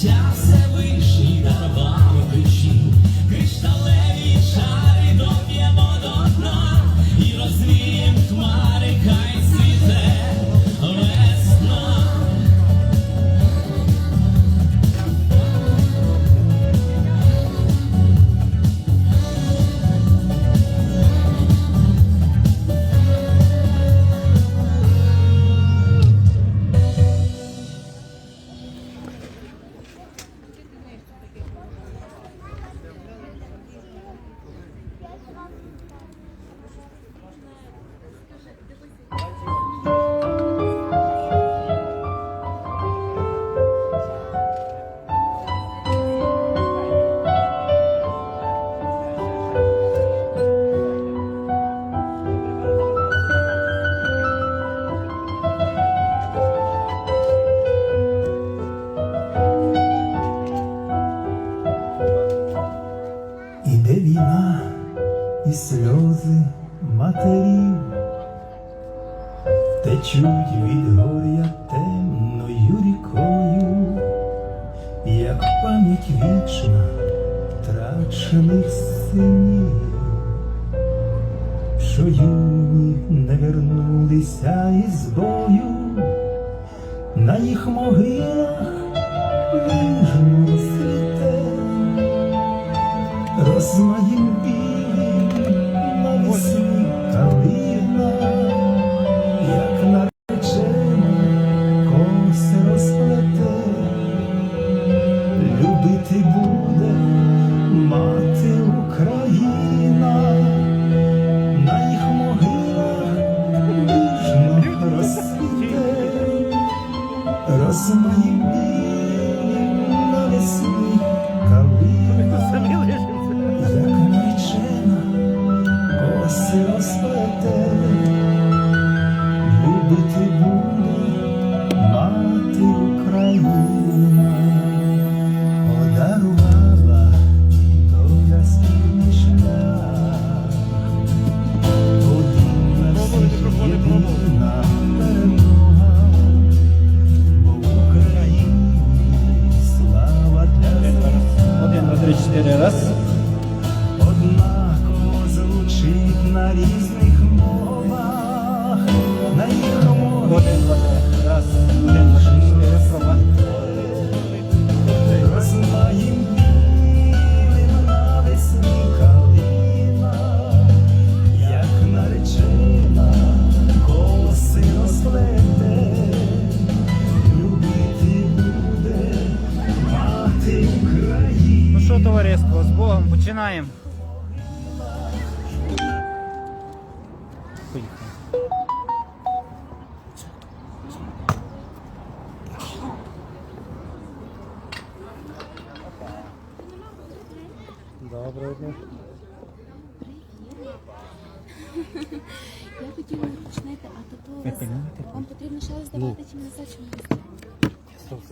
життя. Croi Paris. Ще раз здавати чи назад, чи не Стоп,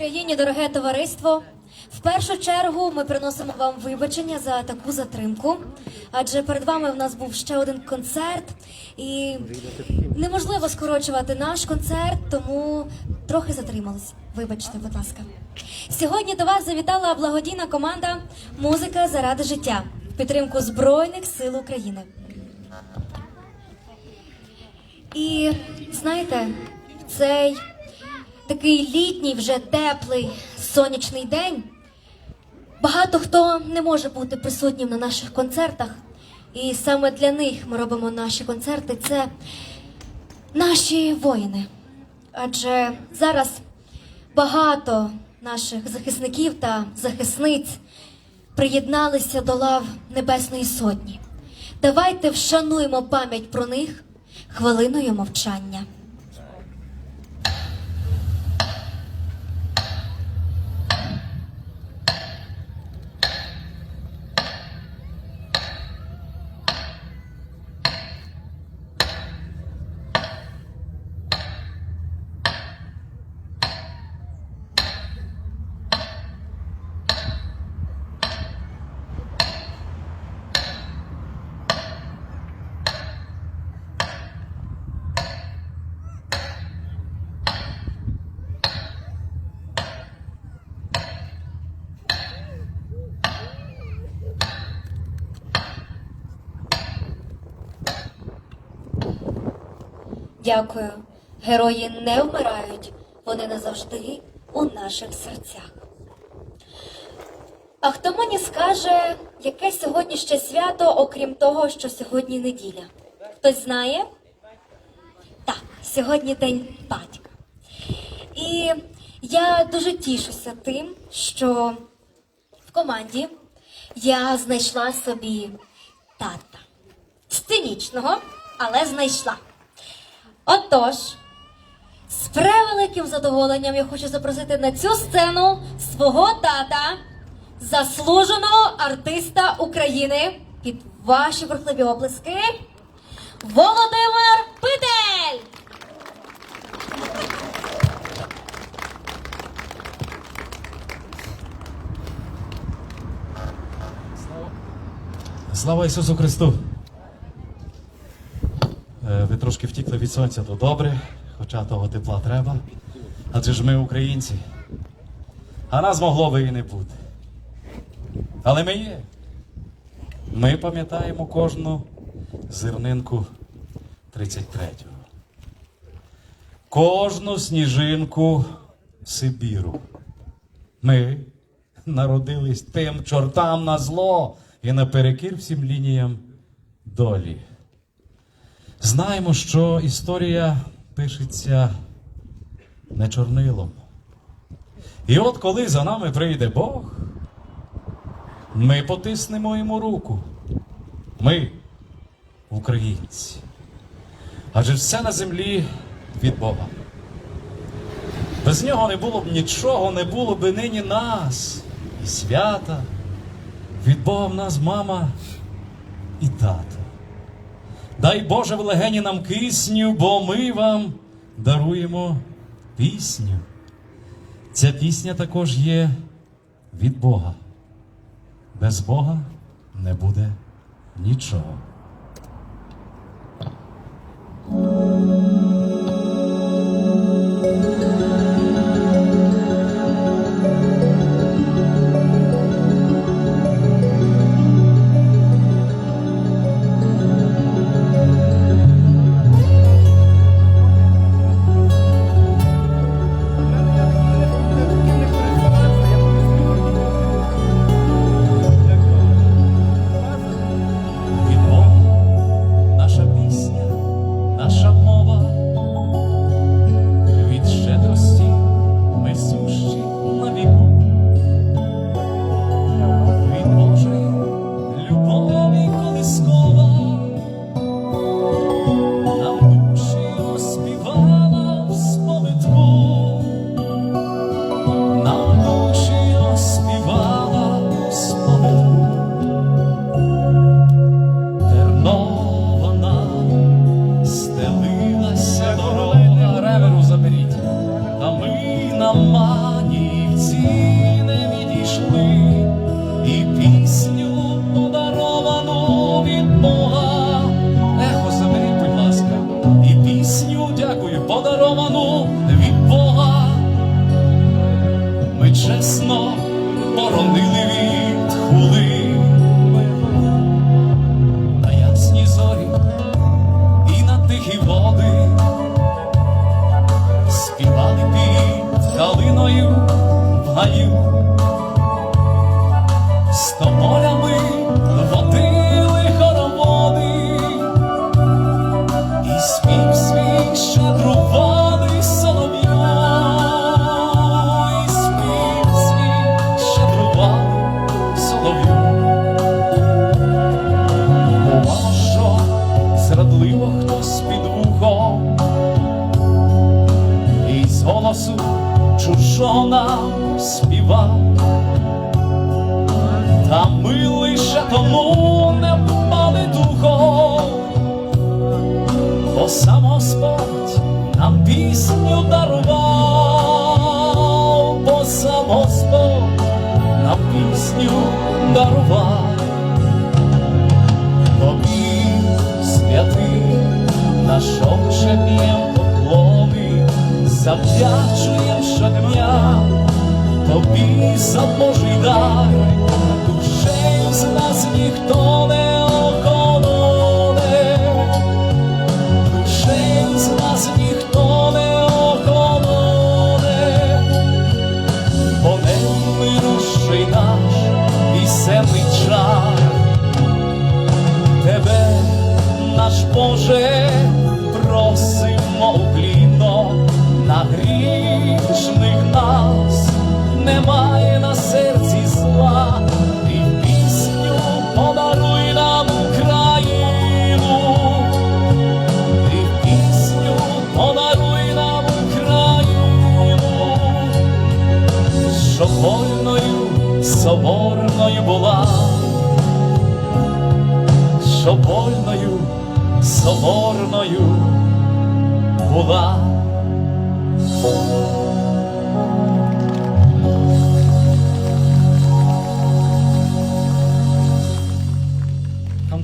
Слава Україні, дороге товариство! В першу чергу ми приносимо вам вибачення за таку затримку, адже перед вами в нас був ще один концерт, і неможливо скорочувати наш концерт, тому трохи затримались. Вибачте, будь ласка. Сьогодні до вас завітала благодійна команда Музика заради життя в підтримку Збройних сил України. І знаєте, цей такий літній, вже теплий сонячний день. Багато хто не може бути присутнім на наших концертах, і саме для них ми робимо наші концерти. Це наші воїни. адже зараз багато наших захисників та захисниць приєдналися до лав Небесної Сотні. Давайте вшануємо пам'ять про них хвилиною мовчання. Дякую. Герої не вмирають, вони назавжди у наших серцях. А хто мені скаже, яке сьогодні ще свято, окрім того, що сьогодні неділя? Хтось знає? Так, сьогодні день батька. І я дуже тішуся тим, що в команді я знайшла собі тата. Сценічного, але знайшла. Отож, з превеликим задоволенням я хочу запросити на цю сцену свого тата, заслуженого артиста України під ваші бурхливі оплески Володимир Питель! Слава Ісусу Христу! Трошки втікли від сонця, то добре, хоча того тепла треба. Адже ж ми українці. А нас могло би і не бути. Але ми є. Ми пам'ятаємо кожну зернинку 33-го. Кожну сніжинку Сибіру. Ми народились тим чортам на зло і наперекір всім лініям долі. Знаємо, що історія пишеться не чорнилом. І от коли за нами прийде Бог, ми потиснемо йому руку. Ми, українці. Адже все на землі від Бога. Без нього не було б нічого, не було б нині нас і свята. Від Бога в нас мама і тато. Дай Боже в легені нам кисню, бо ми вам даруємо пісню. Ця пісня також є від Бога. Без Бога не буде нічого.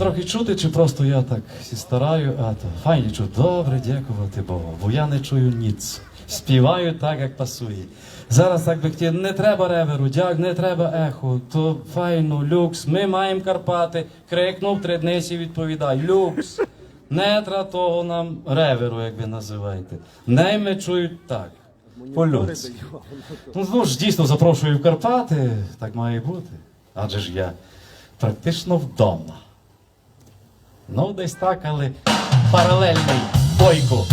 Трохи чути, чи просто я так сі стараю, а то файні чути. Добре, дякувати Богу, бо я не чую ніц. Співаю так, як пасує. Зараз так би хотів, не треба реверу, дяк, не треба ехо, то файно, люкс. Ми маємо Карпати. Крикнув три дні сі відповідай. Люкс. Не треба того нам реверу, як ви називаєте. Не ми чують так. По-людськи. Ну, ну ж дійсно запрошую в Карпати, так має бути. Адже ж я практично вдома. Ну, десь так, але паралельний бойку.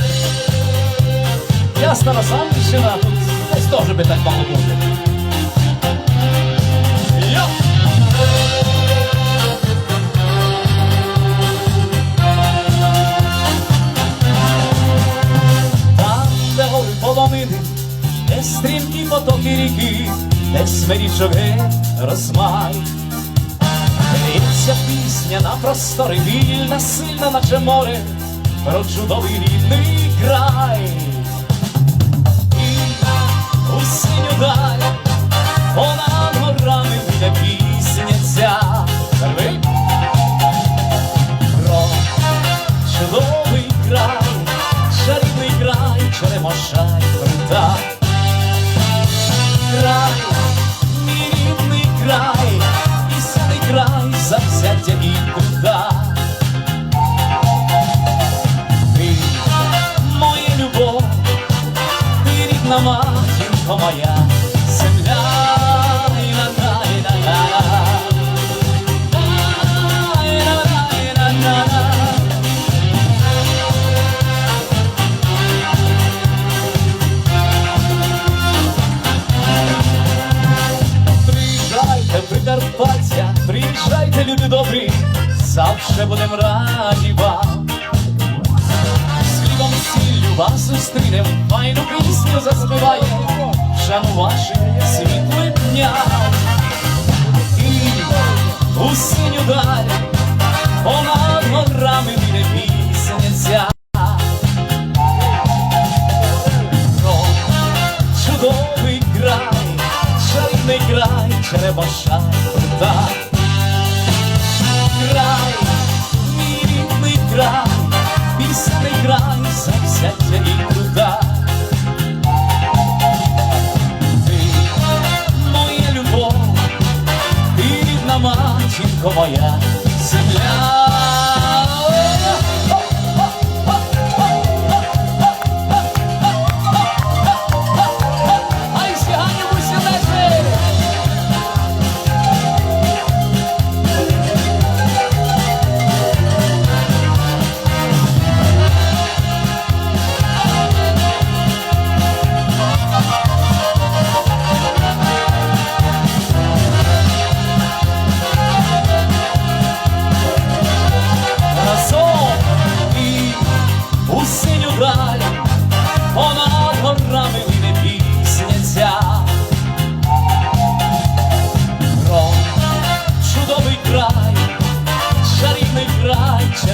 Я стара самщина, тут десь теж би так мало бути. Стрімкі потоки ріки, де геть розмай. Лється пісня на простори, вільна, сильна, наче море, про чудовий рідний край. І у синю даль, вона горами буде пісня ця. Край, и і Ты моя любов, ти рідна матінко моя, приїжджайте, люди добрі, завжди будемо раді вам. З хлібом сіллю вас зустрінем, файну пісню заспіваємо, шану ваших світлим дням. І у синю даль, понад горами піде пісня чудовий край, чарівний край, черебаша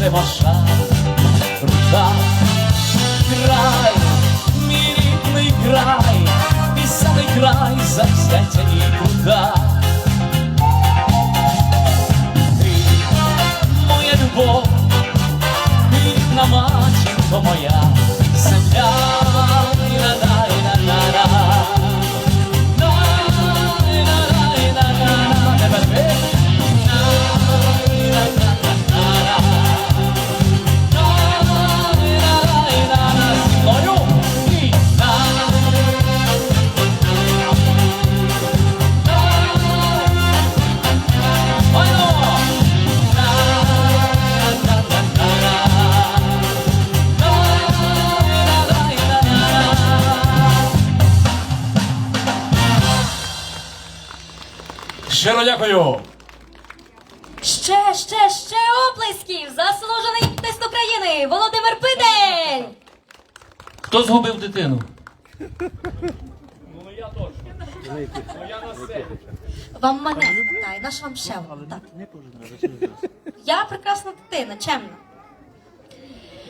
debochado. Щиро дякую! Ще, ще, ще оплесків! Заслужений артист України Володимир Пидель! Хто згубив дитину? Вам мене питає, наш вам ще так. Я прекрасна дитина, чемна.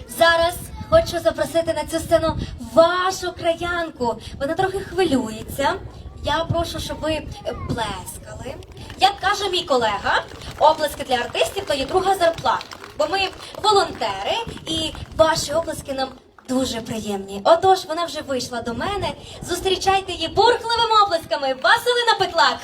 Зараз хочу запросити на цю сцену вашу краянку. Вона трохи хвилюється. Я прошу, щоб ви е, плескали. Як каже мій колега, оплески для артистів то є друга зарплата. Бо ми волонтери, і ваші оплески нам дуже приємні. Отож, вона вже вийшла до мене. Зустрічайте її бурхливими оплесками. Василина Петлак.